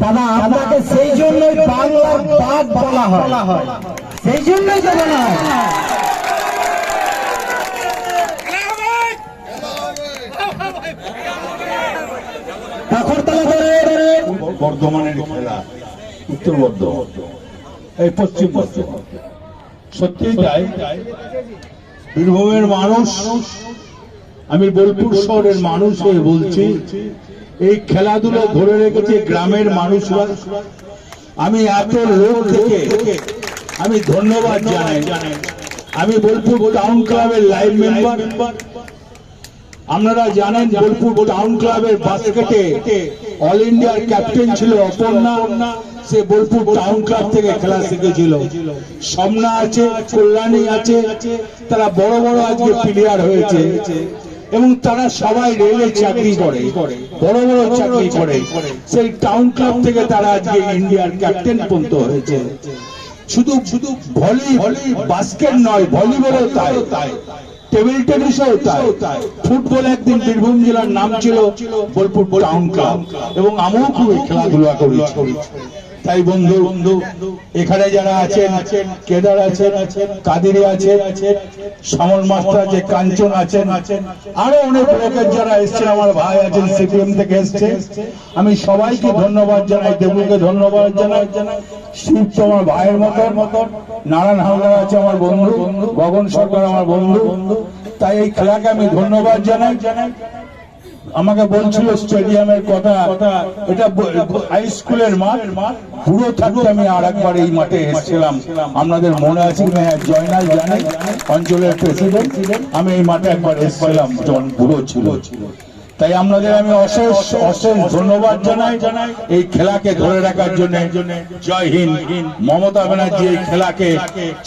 দাদা, আপনাকে সেই জন্যই বাংলার বাদ বলা হয়। সেই জন্যই তো বলা হয়। বর্ধমানের খেলা। উত্তর বর্ধমান। এই পশ্চিম বর্ধমান। সত্যি তাই। বীরভূমের মানুষ, আমি বোলপুর শহরের মানুষ হয়ে বলছি, এই খেলাধুলো ধরে রেখেছে গ্রামের মানুষরা। আমি এত লোক থেকে আমি ধন্যবাদ জানাই। আমি বোলপুর টাউন ক্লাবের লাইভ মেম্বার। আপনারা জানেন বোলপুর টাউন ক্লাবের বাস্কেটে অল ইন্ডিয়ার ক্যাপ্টেন ছিল অপর্ণা। সে বোলপুর টাউন ক্লাব থেকে খেলা শিখেছিল। সমনা আছে, কল্যাণী আছে, তারা বড় বড় আজকে প্লেয়ার হয়েছে। এবং তারা সবাই রেলে চাকরি করে, বড় বড় চাকরি করে। সেই টাউন ক্লাব থেকে তারা আজকে ইন্ডিয়ার ক্যাপ্টেন পর্যন্ত হয়েছে। শুধু শুধু ভলি ভলি বাস্কেট নয় ভলিবলও তাই। তাই টেবিল টেনিসও তাই। ফুটবল একদিন বীরভূম জেলার নাম ছিল বোলপুর টাউন ক্লাব এবং আমিও খুব এই খেলাধুলা করেছি। তাই বন্ধু বন্ধু এখানে যারা আছেন, কেদার আছেন, কাদেরি আছেন সমল মাস্টার আছে কাঞ্চন আছেন, আরও অনেক লোকের যারা এসছেন, আমার ভাই আছেন, সিপিএম থেকে এসছে। আমি সবাইকে ধন্যবাদ জানাই, দেবুকে ধন্যবাদ জানাই। শিব আমার ভাইয়ের মতন মতন নারায়ণ হালদার আছে আমার বন্ধু বন্ধু গগন সরকার আমার বন্ধু। বন্ধু তাই এই খেলাকে আমি ধন্যবাদ জানাই জানাই। আমাকে বলছিল স্টেডিয়ামের কথা এটা হাই স্কুলের মাঠ। পুরো থাকতে আমি আর একবার এই মাঠে এসেছিলাম। আপনাদের মনে আছে হ্যাঁ, জয়নাল জানে। অঞ্চলের প্রেসিডেন্ট আমি এই মাঠে একবার এসেছিলাম যখন পুরো ছিল। তাই আপনাদের আমি অশেষ অশেষ ধন্যবাদ জানাই জানাই এই খেলাকে ধরে রাখার জন্য। জয় হিন্দ। মমতা ব্যানার্জি এই খেলাকে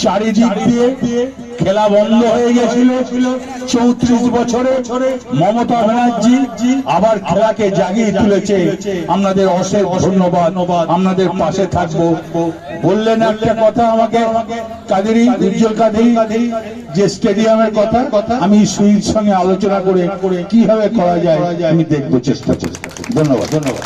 চারিদিক দিয়ে খেলা বন্ধ হয়ে গেছিল। চৌত্রিশ বছরে মমতা ব্যানার্জি আবার খেলাকে জাগিয়ে তুলেছে। আপনাদের অশেষ ধন্যবাদ। আপনাদের পাশে থাকব। বললেন একটা কথা আমাকে, কাদেরি, উজ্জ্বল কাদেরি, যে স্টেডিয়ামের কথা, আমি সুইর সঙ্গে আলোচনা করে কীভাবে করা যায়, আমি দেখব চেষ্টা চেষ্টা। ধন্যবাদ। ধন্যবাদ।